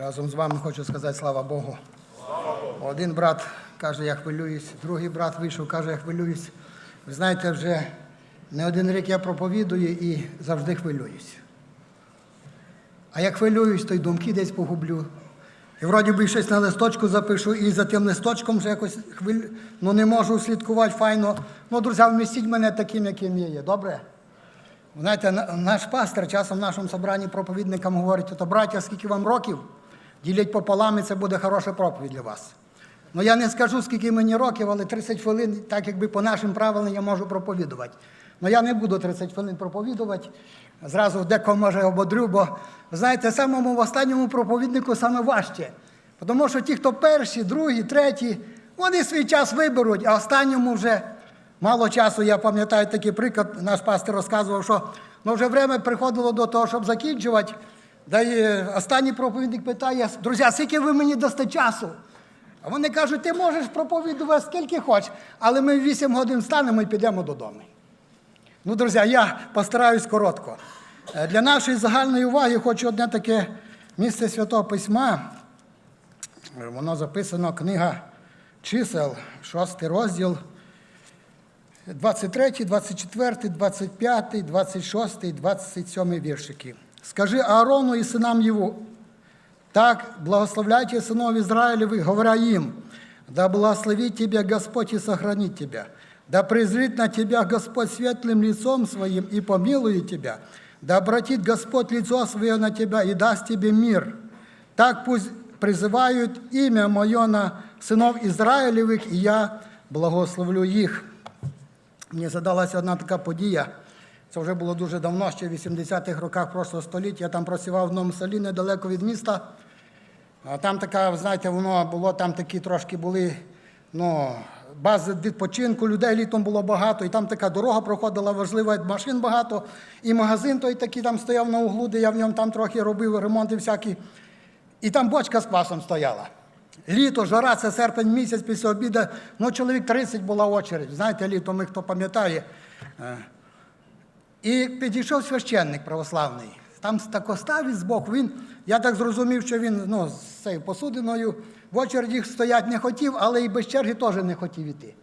Разом з вами хочу сказати слава Богу. Один брат каже, я хвилююсь, другий брат вийшов, каже, я хвилююсь. Ви знаєте, вже не один рік я проповідую і завжди хвилююсь. А як хвилююсь, то й думки десь погублю. І вроді би щось на листочку запишу, і за тим листочком вже якось хвиль... ну, не можу слідкувати файно. Ну, друзі, вмістіть мене таким, яким я є. Добре? Знаєте, наш пастор часом в нашому собранні проповідникам говорить, то браття, скільки вам років, ділять пополам, і це буде хороша проповідь для вас. Ну я не скажу, скільки мені років, але 30 хвилин, так якби по нашим правилам я можу проповідувати. Ну я не буду 30 хвилин проповідувати. Зразу декого може ободрю, бо знаєте, самому в останньому проповіднику саме важче. Тому що ті, хто перші, другі, треті, вони свій час виберуть, а останньому вже мало часу. Я пам'ятаю такий приклад, наш пастор розказував, що ну, вже время приходило до того, щоб закінчувати. Да і е, останній проповідник питає, друзі, скільки ви мені дасте часу? А вони кажуть, ти можеш проповідувати скільки хочеш, але ми в 8 годин встанемо і підемо додому. Ну, друзі, я постараюсь коротко. Е, Для нашої загальної уваги хочу одне таке місце Святого Письма. Е, Воно записано книга чисел, 6 розділ, 23, 24, 25, 26, 27 віршики. Скажи Аарону і синам його, так благословляйте сынов Израилевых, говоря им, да благословит тебя Господь и сохранит тебя, да презрит на тебя Господь светлым лицом своим и помилует тебя, да обратит Господь лицо свое на тебя и даст тебе мир. Так пусть призывают имя мое на сынов Израилевых, и я благословлю їх. Мені задалася одна така подія. Це вже було дуже давно, ще в 80-х роках прошлого століття. Я там працював в одному селі недалеко від міста. Там така, знаєте, воно було, там такі трошки були ну, бази відпочинку, людей літом було багато, і там така дорога проходила важлива, машин багато, і магазин той такий там стояв на углу, де я в ньому там трохи робив ремонти всякі. І там бочка з квасом стояла. Літо, жара, це серпень місяць після обіду. Ну, чоловік 30 була очередь. Знаєте, літо ми хто пам'ятає. І підійшов священник православний. Там тако став збоку. Він, я так зрозумів, що він ну, з цією посудиною в очереді стоять не хотів, але і без черги теж не хотів іти.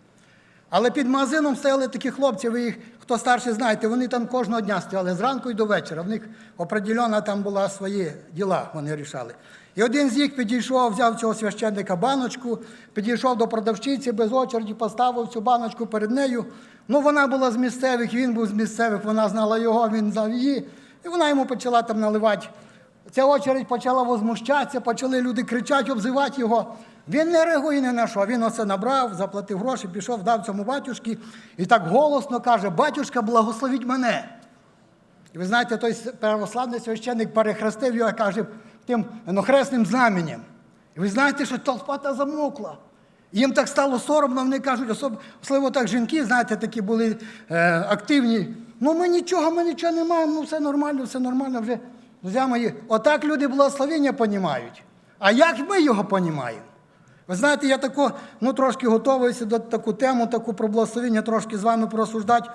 Але під магазином стояли такі хлопці, ви їх, хто старший знаєте, вони там кожного дня стояли зранку і до вечора. В них определена там була свої діла, вони рішали. І один з їх підійшов, взяв цього священника баночку, підійшов до продавчиці без очереді, поставив цю баночку перед нею. Ну, вона була з місцевих, він був з місцевих, вона знала його, він знав її. І вона йому почала там наливати. Ця очередь почала возмущатися, почали люди кричати, обзивати його. Він не реагує ні на що. Він оце набрав, заплатив гроші, пішов, дав цьому батюшки і так голосно каже: Батюшка, благословіть мене. І ви знаєте, той православний священник перехрестив його, каже, тим ну, хресним знаменем. І ви знаєте, що толпа та замокла. Їм так стало соромно, вони кажуть, особ- особливо так жінки, знаєте, такі були е, активні. Ну, ми нічого, ми нічого не маємо, ну все нормально, все нормально вже. Друзі мої, отак люди благословення понімають. А як ми його понімаємо? Ви знаєте, я тако, ну, трошки готувався до таку тему, таку про благословення, трошки з вами порозсуждати.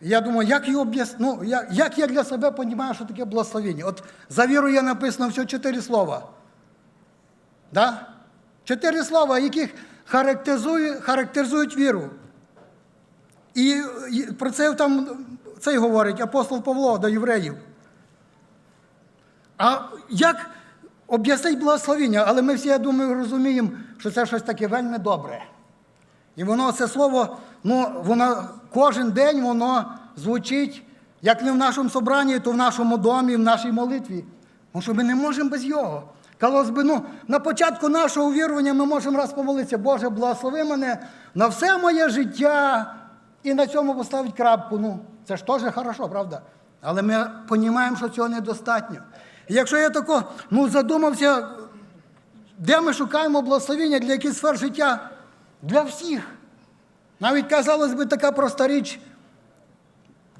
Я думаю, як його ну, як, як я для себе розумію, що таке благословення? От за віру є написано всього чотири слова. Да? Чотири слова, яких характеризують, характеризують віру. І, про це там цей говорить апостол Павло до євреїв. А як об'яснить благословення? Але ми всі, я думаю, розуміємо, що це щось таке вельми добре. І воно це слово, ну, воно кожен день воно звучить, як не в нашому собранні, то в нашому домі, в нашій молитві. Тому що ми не можемо без його. Казалось би, ну, на початку нашого вірування ми можемо раз помолитися, Боже, благослови мене на все моє життя і на цьому поставити крапку. Ну, це ж теж хорошо, правда? Але ми розуміємо, що цього недостатньо. І якщо я тако ну, задумався, де ми шукаємо благословення для яких сфер життя? Для всіх. Навіть, казалось би, така проста річ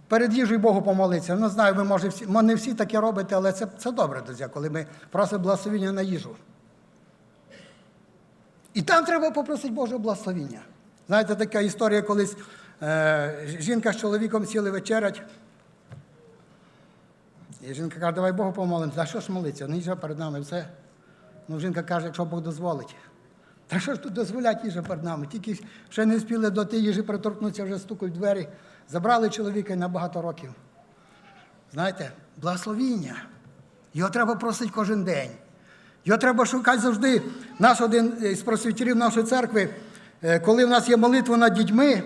перед їжею Богу помолитися. Не знаю, ви може всі, не всі таке робите, але це, це добре, друзі, коли ми просимо благословення на їжу. І там треба попросити Боже благословення. Знаєте, така історія колись е, жінка з чоловіком сіли вечерять. І жінка каже, давай Богу помолимося. За що ж молитися? Ну, їжа перед нами все. Ну, жінка каже, якщо Бог дозволить. Та що ж тут дозволять їжа перед нами? Тільки ще не спіли до тієї їжі приторкнутися, вже стукають двері. Забрали чоловіка на багато років. Знаєте, благословіння. Його треба просити кожен день. Його треба шукати завжди. Наш один із просвітерів нашої церкви, е, коли в нас є молитва над дітьми,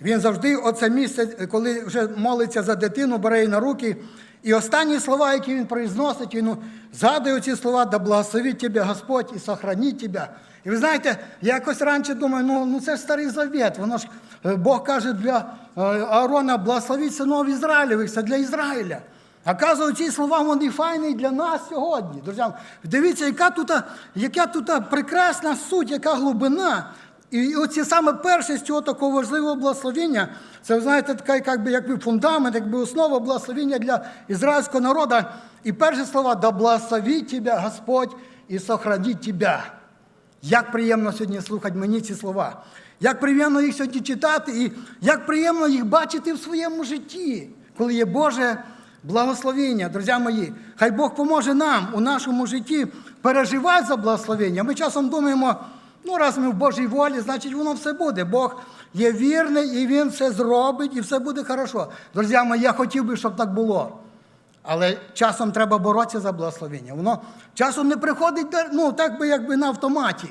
він завжди оце місце, коли вже молиться за дитину, бере її на руки. І останні слова, які він произносить, він ну, згадує ці слова, да благословить тебе Господь і сохранить тебе. І ви знаєте, я якось раніше думаю, ну, ну це ж старий завет. Воно ж е, Бог каже для е, Аарона, благословіть синов Ізраїлевих, це для Ізраїля. Оказується, ці слова вони файні для нас сьогодні. Друзі, дивіться, яка тут, яка тут прекрасна суть, яка глибина. І оці саме перше з цього такого важливого благословення, це, ви знаєте, така якби, якби фундамент, якби основа благословення для ізраїльського народу. І перші слова да благословить тебе Господь і сохранить тебе. Як приємно сьогодні слухати мені ці слова. Як приємно їх сьогодні читати, і як приємно їх бачити в своєму житті, коли є Боже благословення, друзі мої. Хай Бог поможе нам у нашому житті переживати за благословення. Ми часом думаємо, ну раз ми в Божій волі, значить воно все буде. Бог є вірний і Він все зробить, і все буде хорошо. Друзі мої, я хотів би, щоб так було. Але часом треба боротися за благословення. Воно часом не приходить ну, так би, якби на автоматі.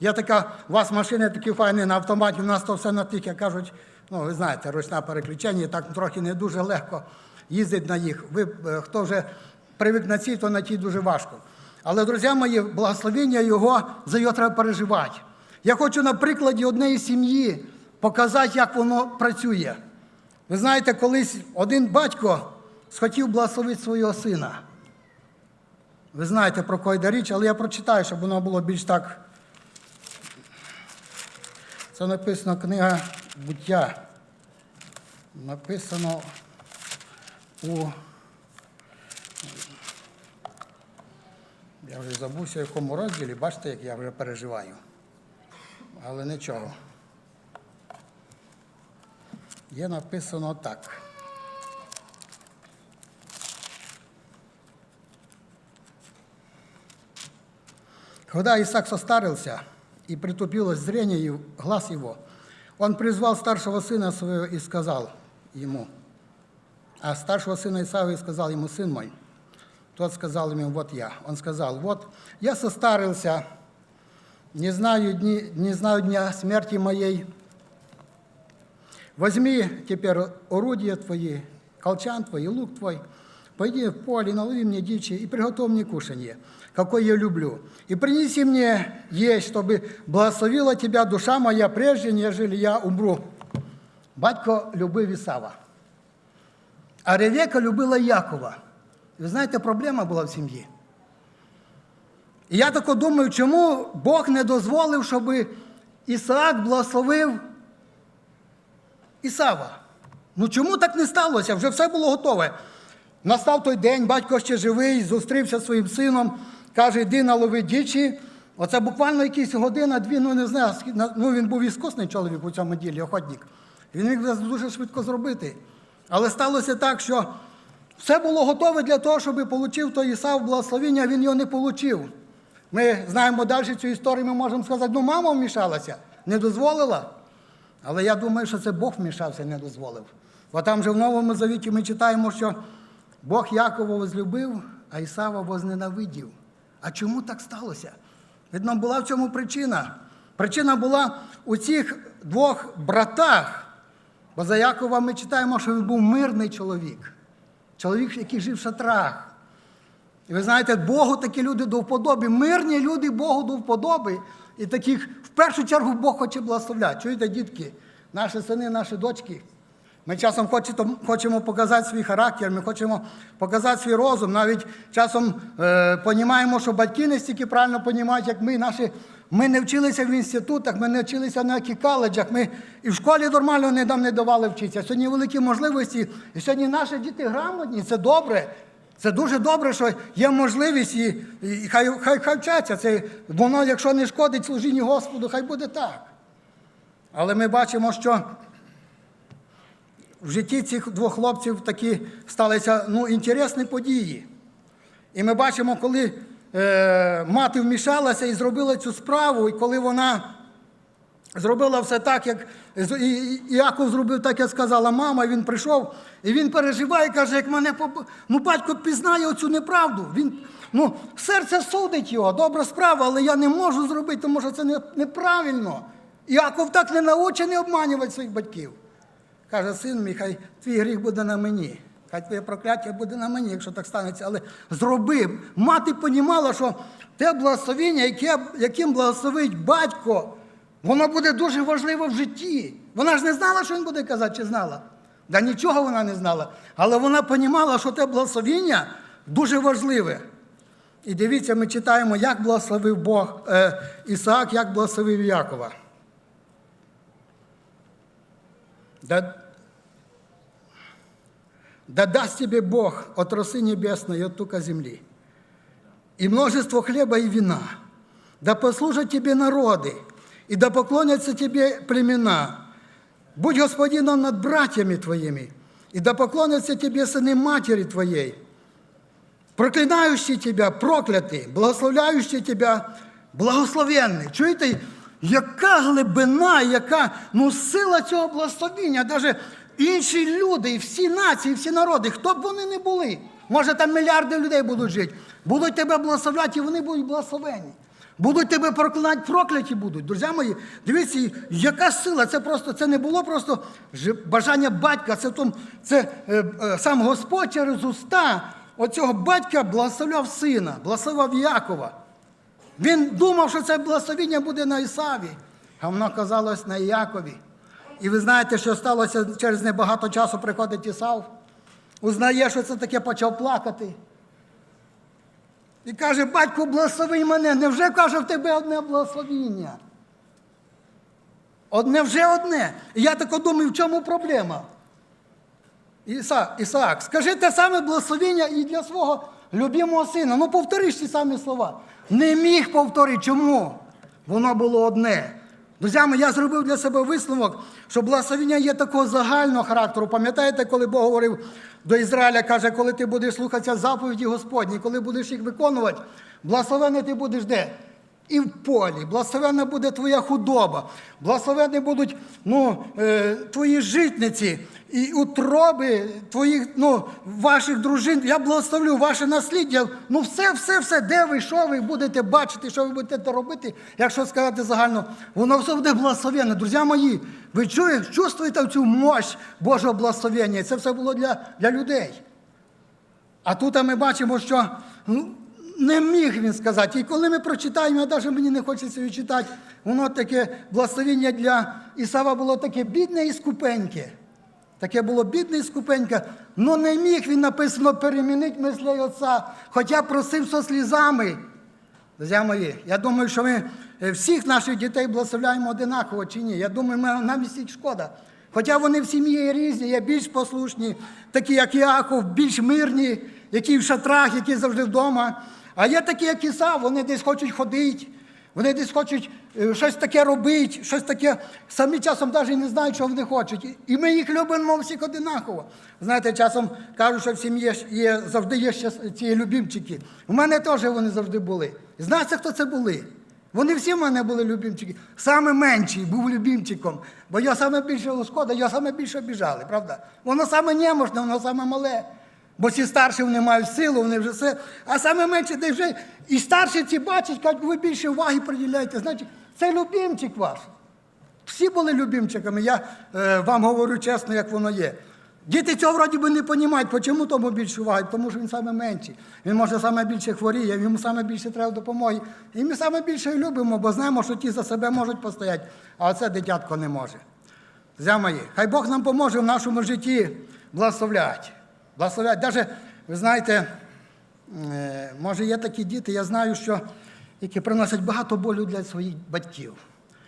Є така, у вас машини такі файні на автоматі, у нас то все на тих, як кажуть, ну ви знаєте, ручна переключення, так трохи не дуже легко їздить на їх. Ви, е, хто вже привик на цій, то на тій дуже важко. Але, друзі мої, благословення його, за його треба переживати. Я хочу на прикладі однієї сім'ї показати, як воно працює. Ви знаєте, колись один батько схотів благословити свого сина. Ви знаєте, про кого йде річ, але я прочитаю, щоб воно було більш так. Це написано книга буття. Написано у. Я вже забувся, в якому розділі, бачите, як я вже переживаю. Але нічого. Є написано так. Когда Исаак состарился и притупилось зрение его, глаз его, он призвал старшего сына своего и сказал ему, а старшего сына Исаава и сказал ему, сын мой, тот сказал ему, вот я. Он сказал, вот я состарился, не знаю, дни, не знаю дня смерти моей. Возьми теперь орудия твои, колчан твой, и лук твой, пойди в поле, налови мне дичи и приготовь мне кушанье, какое я люблю. И принеси мне есть, чтобы благословила тебя душа моя прежде, нежели я умру. Батько любив Ісава. А Ревека любила Якова. Ви знаєте, проблема була в сім'ї. І я тако думаю, чому Бог не дозволив, щоб Ісаак благословив Ісава. Ну чому так не сталося? Вже все було готове. Настав той день, батько ще живий, зустрівся зі своїм сином, каже, йди налови дічі. Оце буквально якісь година, дві, ну не знаю, ну він був іскусний чоловік у цьому ділі, охотник. Він міг дуже швидко зробити. Але сталося так, що все було готове для того, щоб отримав той Ісав благословення, а він його не отримав. Ми знаємо далі цю історію, ми можемо сказати, ну мама вмішалася, не дозволила. Але я думаю, що це Бог вмішався і не дозволив. Бо там же в Новому Завіті ми читаємо, що Бог Якова возлюбив, а Ісава возненавидів. А чому так сталося? Видно, була в цьому причина. Причина була у цих двох братах. Бо за Якова ми читаємо, що він був мирний чоловік, чоловік, який жив в шатрах. І ви знаєте, Богу такі люди до вподоби, мирні люди Богу до вподоби. І таких в першу чергу Бог хоче благословляти. Чуєте, дітки, наші сини, наші дочки. Ми часом хочемо, показати свій характер, ми хочемо показати свій розум. Навіть часом е, що батьки не стільки правильно понімають, як ми. Наші, ми не вчилися в інститутах, ми не вчилися на яких коледжах, ми і в школі нормально не, нам не давали вчитися. Сьогодні великі можливості, і сьогодні наші діти грамотні, це добре. Це дуже добре, що є можливість і, і хай, хай, хай вчаться. Це, воно, якщо не шкодить служінню Господу, хай буде так. Але ми бачимо, що в житті цих двох хлопців такі сталися ну, інтересні події. І ми бачимо, коли е, мати вмішалася і зробила цю справу, і коли вона зробила все так, як Іаков зробив так, як сказала мама, він прийшов, і він переживає, каже, як мене поб- ну, батько пізнає оцю неправду. Він, ну, серце судить його, добра справа, але я не можу зробити, тому що це не- неправильно. Іаков так не научений обманювати своїх батьків. Каже, син мій, хай твій гріх буде на мені. Хай твоє прокляття буде на мені, якщо так станеться. Але зроби. Мати понімала, що те благословення, яке, яким благословить батько, воно буде дуже важливо в житті. Вона ж не знала, що він буде казати, чи знала. Да нічого вона не знала. Але вона понімала, що те благословення дуже важливе. І дивіться, ми читаємо, як благословив Бог е, Ісаак, як благословив Якова да даст тебе Бог от росы небесной и от тука земли, и множество хлеба и вина, да послужат тебе народы, и да поклонятся тебе племена. Будь господином над братьями твоими, и да поклонятся тебе сыны матери твоей, проклинающий тебя проклятий, благословляющий тебя благословенний. Чуєте, яка глибина, яка ну, сила цього благословіння, навіть інші люди, всі нації, всі народи, хто б вони не були, може там мільярди людей будуть жити, будуть тебе благословляти, і вони будуть благословені. Будуть тебе проклинати, прокляті будуть. Друзі мої, дивіться, яка сила. Це просто це не було просто бажання батька, це, в це е, е, сам Господь через уста оцього батька благословляв сина, благословив Якова. Він думав, що це благословіння буде на Ісаві, а воно казалось на Якові. І ви знаєте, що сталося через небагато часу приходить Ісав, узнає, що це таке, почав плакати. І каже, батько, благослови мене. Невже каже в тебе одне благословіння? Одне вже одне. І я так думаю, в чому проблема? Іса, Ісаак, скажи те саме благословіння і для свого любимого сина. Ну, повтори ж ті самі слова. Не міг повторити. Чому? Воно було одне. Друзі, я зробив для себе висновок, що благословення є такого загального характеру. Пам'ятаєте, коли Бог говорив до Ізраїля, каже, коли ти будеш слухатися заповіді Господні, коли будеш їх виконувати, благословений ти будеш де? І в полі, благословенна буде твоя худоба, благословенні будуть ну, е, твої житниці і утроби твоїх, ну, ваших дружин. Я благословлю ваше насліддя. Ну, все, все, все, де ви, що ви будете бачити, що ви будете робити, якщо сказати загально, воно все буде благословенне. Друзі мої, ви чуєте, чувствуєте цю мощь Божого благословення? Це все було для, для людей. А тут ми бачимо, що ну, не міг він сказати. І коли ми прочитаємо, навіть мені не хочеться його читати, воно таке благословення для Ісава було таке бідне і скупеньке. Таке було бідне і скупеньке. Ну не міг він написано перемінити мислей отця, хоча просив со слізами. Друзі мої, я думаю, що ми е, всіх наших дітей благословляємо одинаково чи ні. Я думаю, нам всіх шкода. Хоча вони в сім'ї різні, є більш послушні, такі, як Іаков, більш мирні, які в шатрах, які завжди вдома. А є такі, як Ісав, вони десь хочуть ходити, вони десь хочуть е, щось таке робити, щось таке, самі часом навіть не знають, що вони хочуть. І- ми їх любимо всіх одинаково. Знаєте, часом кажуть, що в сім'ї є, завжди є ще ці любімчики. У мене теж вони завжди були. Знаєте, хто це були? Вони всі в мене були любімчики. Саме менший був любімчиком, бо його саме більше шкода, його саме більше обіжали, правда? Воно саме немощне, воно саме мале. Бо ці старші вони мають силу, вони вже все. А саме менше, де вже і старші ці бачать, кажуть, ви більше уваги приділяєте. Значить, це любімчик ваш. Всі були любимчиками. Я е, вам говорю чесно, як воно є. Діти цього вроді би не розуміють, чому тому більше уваги, тому що він саме менший. Він може саме більше хворіє, йому саме більше треба допомоги. І ми саме більше любимо, бо знаємо, що ті за себе можуть постояти, а оце дитятко не може. Друзі мої, хай Бог нам поможе в нашому житті благословляти. Благословляти. Даже, ви знаєте, е, може є такі діти, я знаю, що які приносять багато болю для своїх батьків.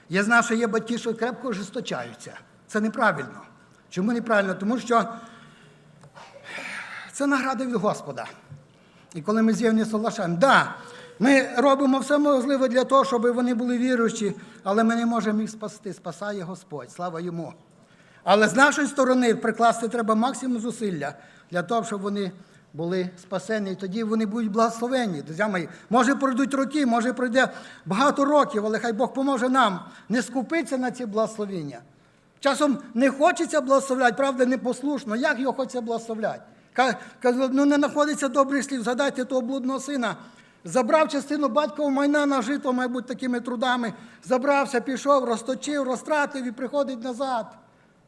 Я знаю, що є батьки, що крепко ожесточаються. Це неправильно. Чому неправильно? Тому що це награда від Господа. І коли ми з Євні соглашаємо, да, ми робимо все можливе для того, щоб вони були віруючі, але ми не можемо їх спасти. Спасає Господь, слава йому. Але з нашої сторони прикласти треба максимум зусилля для того, щоб вони були спасені, і тоді вони будуть благословені. Друзі мої, може пройдуть роки, може пройде багато років, але хай Бог поможе нам не скупитися на ці благословення. Часом не хочеться благословляти, правда, непослушно. Як його хочеться благословляти? Ка- Кажу, ну не знаходиться добрих слів. Згадайте того блудного сина. Забрав частину батькового майна нажито, мабуть, такими трудами. Забрався, пішов, розточив, розтратив і приходить назад.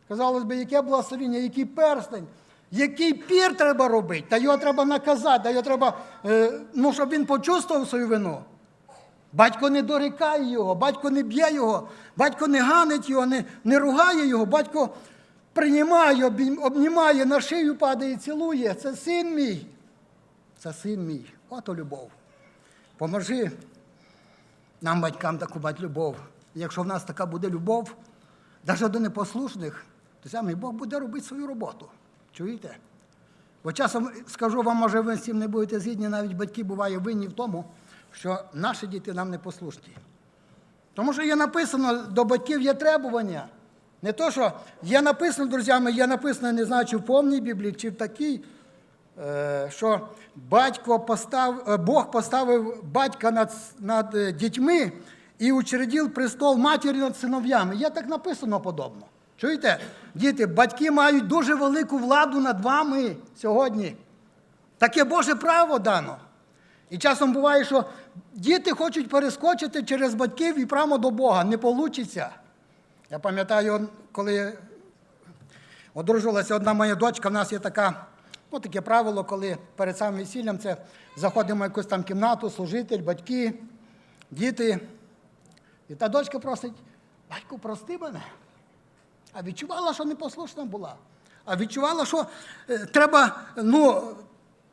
Казалось би, яке благословення, який перстень, який пір треба робити, та його треба наказати, та його треба, е, ну, щоб він почувствував свою вину. Батько не дорікає його, батько не б'є його, батько не ганить його, не, не ругає його, батько приймає, обнімає, на шию падає, цілує. Це син мій. Це син мій. Ото любов. Поможи нам, батькам, таку мати любов. Якщо в нас така буде любов, навіть до непослушних, то саме Бог буде робити свою роботу. Чуєте? Бо часом скажу вам, може, ви з цим не будете згідні, навіть батьки буває винні в тому, що наші діти нам не послушні. Тому що є написано, до батьків є требування. Не то, що є написано, друзями, є написано, не знаю, чи в повній Біблії, чи в такій, е, що батько постав, е, Бог поставив батька над, над е, дітьми і учредив престол матері над синов'ями. Є так написано подобно. Чуєте? Діти, батьки мають дуже велику владу над вами сьогодні. Таке Боже право дано. І часом буває, що діти хочуть перескочити через батьків і прямо до Бога. Не вийде. Я пам'ятаю, коли одружилася одна моя дочка, в нас є така, ну, таке правило, коли перед самим весіллям це заходимо в якусь там кімнату, служитель, батьки, діти. І та дочка просить, батько, прости мене. А відчувала, що непослушна була. А відчувала, що е, треба ну,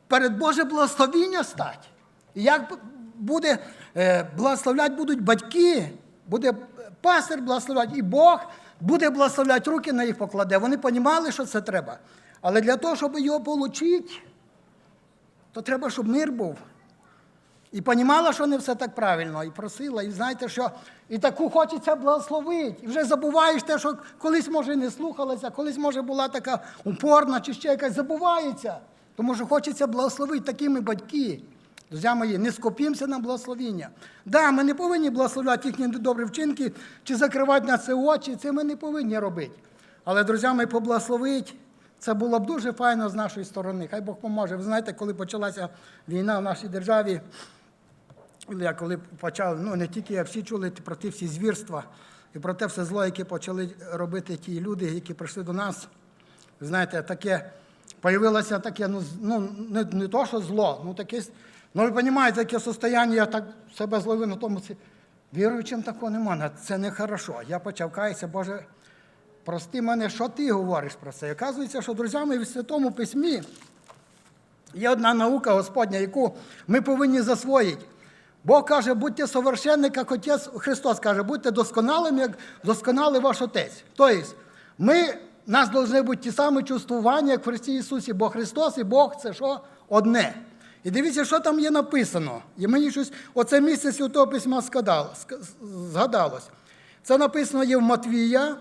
перед Боже благословіння стати. І як буде е, благословляти будуть батьки, буде пастир благословляти, і Бог буде благословляти, руки на їх покладе. Вони розуміли, що це треба. Але для того, щоб його отримати, то треба, щоб мир був. І понімала, що не все так правильно, і просила, і знаєте, що і таку хочеться благословити. І вже забуваєш те, що колись, може, не слухалася, колись, може, була така упорна чи ще якась, забувається. Тому що хочеться благословити такими батьки. Друзі мої, не скопімося на благословіння. Да, ми не повинні благословляти їхні добрі вчинки чи закривати на це очі, це ми не повинні робити. Але, друзі мої, поблагословити, це було б дуже файно з нашої сторони. Хай Бог поможе. Ви знаєте, коли почалася війна в нашій державі, я коли почав, ну не тільки я всі чули про ті всі звірства і про те все зло, яке почали робити ті люди, які прийшли до нас. Знаєте, таке появилося таке, ну, ну не, не то, що зло, ну таке, ну ви розумієте, таке состояння, я так себе зловив на тому. Віруючим такого немає, це не хорошо. Я почав каятися, Боже, прости мене, що ти говориш про це? І оказується, що друзями в Святому Письмі Є одна наука Господня, яку ми повинні засвоїти. Бог каже, будьте совершенні, як Отець Христос каже, будьте досконалими, як досконалий ваш Отець. Тобто, ми, нас повинні бути ті самі чувствування, як в Христі Ісусі, бо Христос і Бог це що? Одне. І дивіться, що там є написано. І мені щось, оце місце Святого Письма згадалось. Це написано є в Матвія,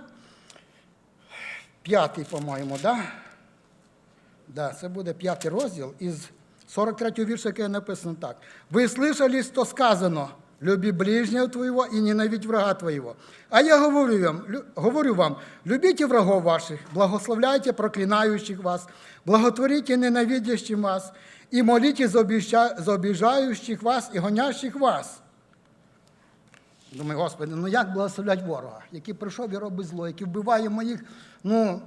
п'ятий, по-моєму, так? Да? Да, це буде п'ятий розділ із 43 вірша, який написано так. Ви слышали, що сказано, люби ближнього твоєго і ненавидь врага твоєго. А я говорю вам, говорю вам, любіть врагов ваших, благословляйте проклинаючих вас, благотворите ненавидящим вас, і моліть за обіжаючих вас і гонящих вас. Думаю, Господи, ну як благословлять ворога, який прийшов і робить зло, який вбиває моїх, ну,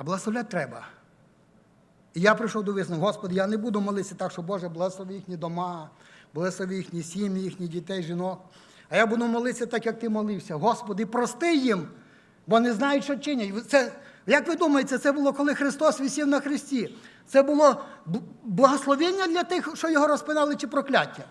А благословляти треба. І я прийшов до висновку, Господи, я не буду молитися так, що Боже, благослови їхні дома, благослови їхні сім'ї, їхні дітей, жінок. А я буду молитися так, як ти молився. Господи, прости їм, бо не знають, що чинять. Це, як ви думаєте, це було, коли Христос висів на Христі? Це було благословення для тих, що його розпинали, чи прокляття?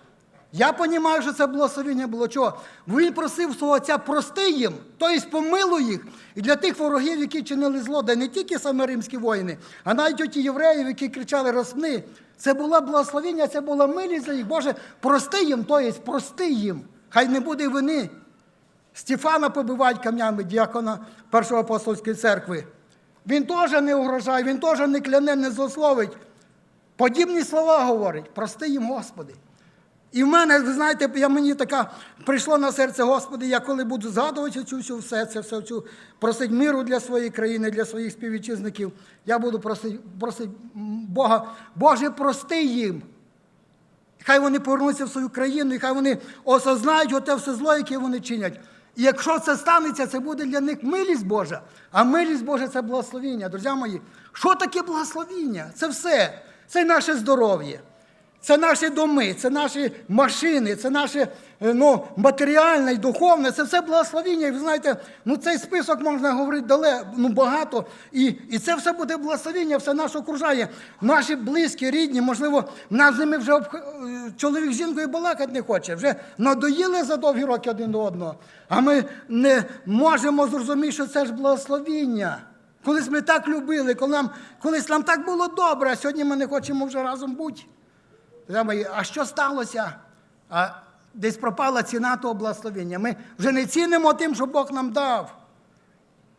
Я розумію, що це благословення було чого? Бо Він просив свого отця прости їм, тобто помилуй їх. І для тих ворогів, які чинили зло, де не тільки саме римські воїни, а навіть оті євреїв, які кричали розпни. Це було благословення, це була милість за їх. Боже, прости їм, тобто прости їм. Хай не буде вини. Стефана побивають камнями діакона Першої апостольської церкви. Він теж не угрожає, він теж не кляне, не злословить. Подібні слова говорить, прости їм, Господи. І в мене, знаєте, я мені така прийшло на серце, Господи, я коли буду згадувати цю всю все це, все цю просить миру для своєї країни, для своїх співвітчизників, я буду просити, просити Бога, Боже, прости їм. Хай вони повернуться в свою країну, і хай вони осознають оте все зло, яке вони чинять. І якщо це станеться, це буде для них милість Божа. А милість Божа це благословіння. Друзі мої, що таке благословіння? Це все. Це наше здоров'я. Це наші доми, це наші машини, це наше е, ну, матеріальне і духовне, це все благословіння. І ви знаєте, ну цей список можна говорити дале, ну, багато. І, і це все буде благословіння, все наше окружає. Наші близькі, рідні, можливо, нас з ними вже обх... е, чоловік з жінкою балакати не хоче. Вже надоїли за довгі роки один до одного. А ми не можемо зрозуміти, що це ж благословіння. Колись ми так любили, коли нам, колись нам так було добре, а сьогодні ми не хочемо вже разом бути. А що сталося? А десь пропала ціна того благословення. Ми вже не цінимо тим, що Бог нам дав.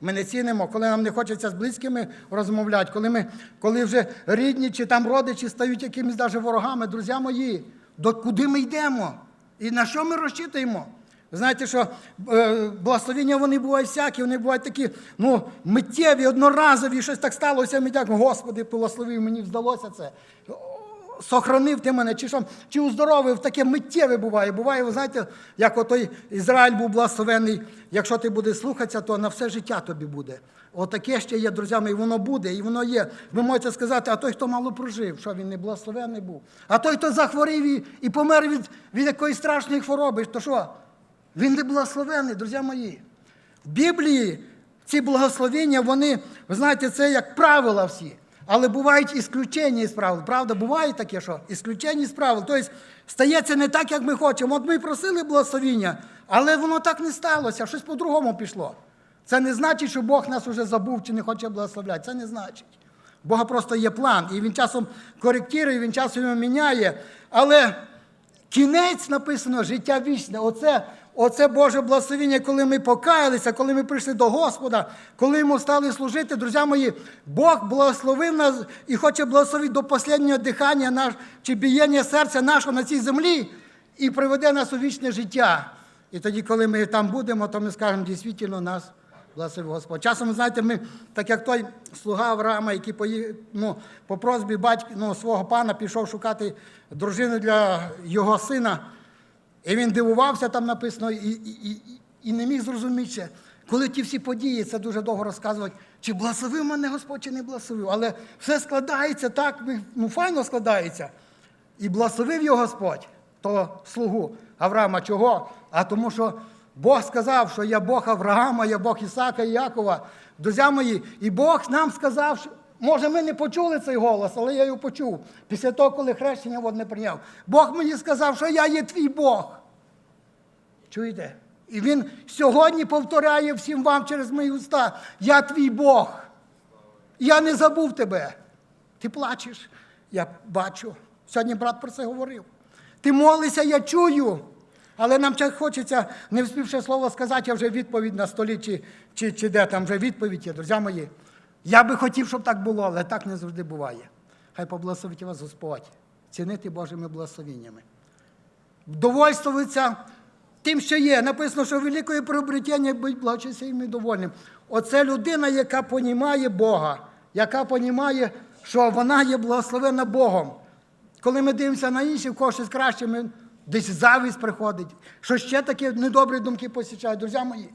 Ми не цінимо, коли нам не хочеться з близькими розмовляти, коли ми, коли вже рідні чи там родичі стають якимись навіть ворогами, друзі мої, до куди ми йдемо? І на що ми розчитуємо? Знаєте, що е, благословення вони бувають всякі, вони бувають такі ну, миттєві, одноразові, щось так сталося, ми дякуємо, Господи, благословив, мені вдалося це сохранив ти мене, чи що, чи уздоровив, таке миттєве буває. Буває, ви знаєте, як отой Ізраїль був благословений, якщо ти будеш слухатися, то на все життя тобі буде. Отаке ще є, друзями, і воно буде, і воно є. Ви можете сказати, а той, хто мало прожив, що він не благословений був. А той, хто захворів і, і помер від, від якоїсь страшної хвороби, то що? Він не благословений, друзі мої. В Біблії ці благословення, вони, ви знаєте, це як правила всі. Але бувають ісключення із правил. Правда, буває таке, що ісключення із правил. Тобто стається не так, як ми хочемо. От ми просили благословіння, але воно так не сталося, щось по-другому пішло. Це не значить, що Бог нас уже забув чи не хоче благословляти. Це не значить. Бога просто є план, і він часом коректує, він часом його міняє. Але кінець написано життя вічне. Оце, оце Боже благословення, коли ми покаялися, коли ми прийшли до Господа, коли йому стали служити, друзі мої, Бог благословив нас і хоче благословити до останнього дихання наш, чи біяння серця нашого на цій землі і приведе нас у вічне життя. І тоді, коли ми там будемо, то ми скажемо, дійсно нас благословив Господь. Часом, знаєте, ми, так як той слуга Авраама, який пої, ну, по просьбі батька ну, свого пана пішов шукати дружину для його сина. І він дивувався, там написано, і, і, і, і не міг зрозуміти, коли ті всі події, це дуже довго розказувати, чи благословив мене Господь, чи не благословив. Але все складається так, ну файно складається. І благословив його Господь, того слугу Авраама. Чого? А тому що Бог сказав, що я Бог Авраама, я Бог Ісака і Якова. Друзі мої, і Бог нам сказав, що. Може, ми не почули цей голос, але я його почув після того, коли хрещення водне прийняв. Бог мені сказав, що я є твій Бог. Чуєте? І він сьогодні повторяє всім вам через мої уста: Я твій Бог. Я не забув тебе. Ти плачеш, я бачу. Сьогодні брат про це говорив. Ти молишся, я чую. Але нам хочеться, не вспівши слово сказати, а вже відповідь на столі, чи, чи, чи де там вже відповідь є, друзі мої. Я би хотів, щоб так було, але так не завжди буває. Хай поблагословить вас Господь, цінити Божими благословеннями. Довольствуватися тим, що є. Написано, що великої приобретення будь благочестивим і довольним. Оце людина, яка понімає Бога, яка понімає, що вона є благословена Богом. Коли ми дивимося на інших, в когось щось краще, ми десь завість приходить, що ще такі недобрі думки посічають. Друзі мої,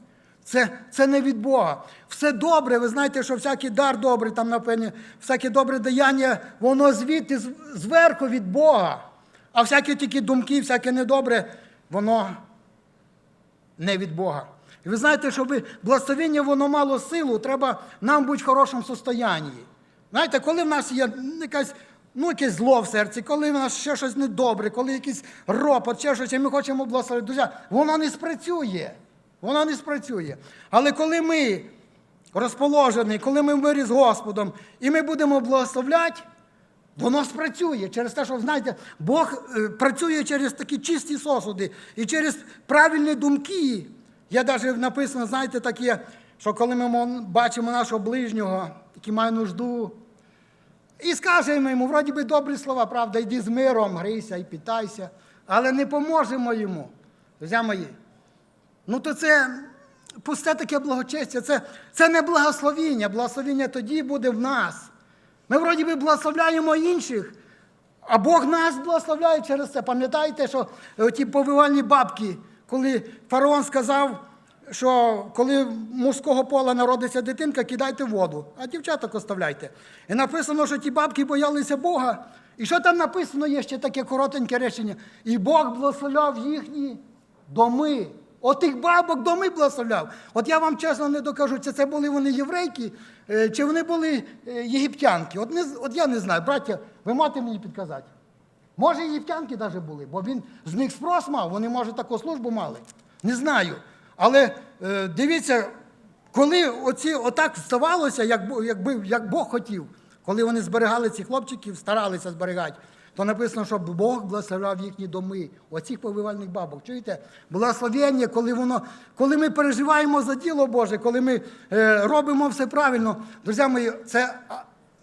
це, це не від Бога. Все добре, ви знаєте, що всякий дар добрий, там напевне, всяке добре даяння, воно звідти зверху від Бога. А всякі такі думки, всяке недобре, воно не від Бога. І ви знаєте, щоб благословення воно мало силу, треба нам бути в хорошому состоянні. Знаєте, коли в нас є якась, ну, якесь зло в серці, коли в нас ще щось недобре, коли якийсь ропот, ще щось, і ми хочемо благословити, друзі, воно не спрацює. Воно не спрацює. Але коли ми розположені, коли ми в мирі з Господом, і ми будемо благословляти, Воно спрацює через те, що знаєте, Бог е, працює через такі чисті сосуди і через правильні думки. Є навіть написано, знаєте, таке, що коли ми бачимо нашого ближнього, який має нужду, і скажемо йому, вроді би добрі слова, правда, йди з миром, грійся і питайся, але не поможемо йому. Друзі мої, ну то це пусте таке благочестя, це, це не благословіння. Благословіння тоді буде в нас. Ми вроді би благословляємо інших, а Бог нас благословляє через це. Пам'ятаєте, що е, ті повивальні бабки, коли фараон сказав, що коли мужського пола народиться дитинка, кидайте воду, а дівчаток оставляйте. І написано, що ті бабки боялися Бога. І що там написано, є ще таке коротеньке речення. І Бог благословляв їхні доми. От тих бабок доми благословляв. От я вам чесно не докажу, чи це були вони єврейки, е, чи вони були е, єгиптянки. От, не, от я не знаю, браття, ви можете мені підказати? Може, єгиптянки навіть були, бо він з них спрос мав, вони, може, таку службу мали. Не знаю. Але е, дивіться, коли оці, отак ставалося, як, якби, як Бог хотів, коли вони зберігали цих хлопчиків, старалися зберігати, то написано, що Бог благословляв їхні доми, оцих повивальних бабок. Чуєте? Благословення, коли воно, коли ми переживаємо за діло Боже, коли ми е, робимо все правильно. Друзі мої, це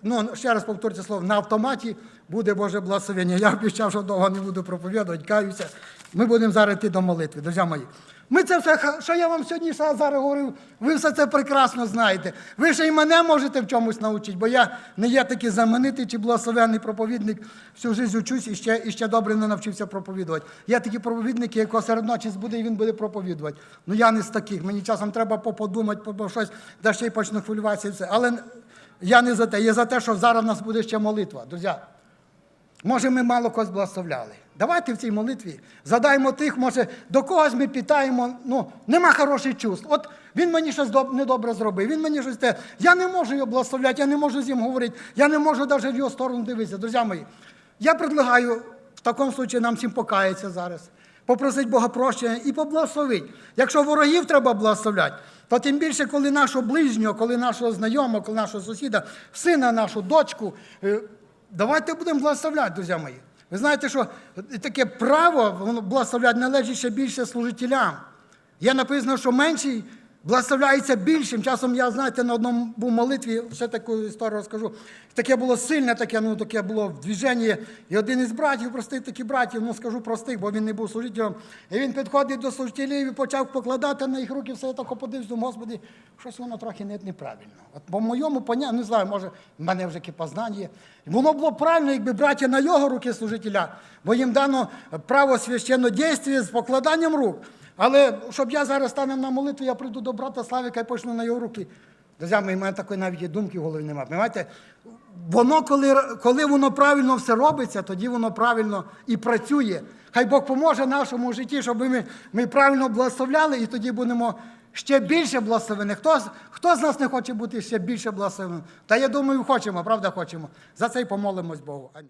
ну, ще раз повторю це слово, на автоматі буде Боже благословення. Я обіцяв, що довго не буду проповідувати, каюся. Ми будемо зараз йти до молитви, друзі мої. Ми це все, що я вам сьогодні зараз говорив, ви все це прекрасно знаєте. Ви ще й мене можете в чомусь навчити, бо я не є такий знаменитий чи благословенний проповідник. Всю життя учусь і ще, і ще добре не навчився проповідувати. Є такі проповідники, якого серед ночі збуде, і він буде проповідувати. Ну я не з таких. Мені часом треба поподумати, по щось, де ще й почну хвилюватися і все. Але я не за те, я за те, що зараз в нас буде ще молитва. Друзі, може, ми мало когось благословляли. Давайте в цій молитві задаємо тих, може, до когось ми питаємо, ну, нема хороших чувств. От він мені щось недобре зробив, він мені щось те. Я не можу його благословляти, я не можу з ним говорити, я не можу навіть в його сторону дивитися. Друзі мої, я предлагаю в такому випадку нам всім покаятися зараз, попросити Бога прощення і поблагословити. Якщо ворогів треба благословляти, то тим більше, коли нашого ближнього, коли нашого знайомого, коли нашого сусіда, сина, нашу дочку, е, давайте будемо благословляти, друзі мої. Ви знаєте, що таке право воно благословляти належить ще більше служителям. Є написано, що менший благословляється більшим. Часом я, знаєте, на одному був молитві, ще таку історію розкажу. Таке було сильне, таке, ну, таке було в движенні. І один із братів, простих таких братів, ну скажу простих, бо він не був служителем. І він підходить до служителів і почав покладати на їх руки, все я так подивився, думаю, Господи, щось воно трохи не- неправильно. От по моєму поняттю, не знаю, може, в мене вже познання є. Воно було правильно, якби браття на його руки служителя, бо їм дано право священнодійстві з покладанням рук. Але щоб я зараз станем на молитву, я прийду до брата Славіка і почну на його руки. Друзі, в мене такої навіть і думки в голові немає. Понимаєте? Воно, коли, коли воно правильно все робиться, тоді воно правильно і працює. Хай Бог поможе нашому житті, щоб ми, ми правильно благословляли, і тоді будемо ще більше благословені. Хто, хто з нас не хоче бути ще більше благословеним? Та я думаю, хочемо, правда хочемо. За це й помолимось Богу. Амінь.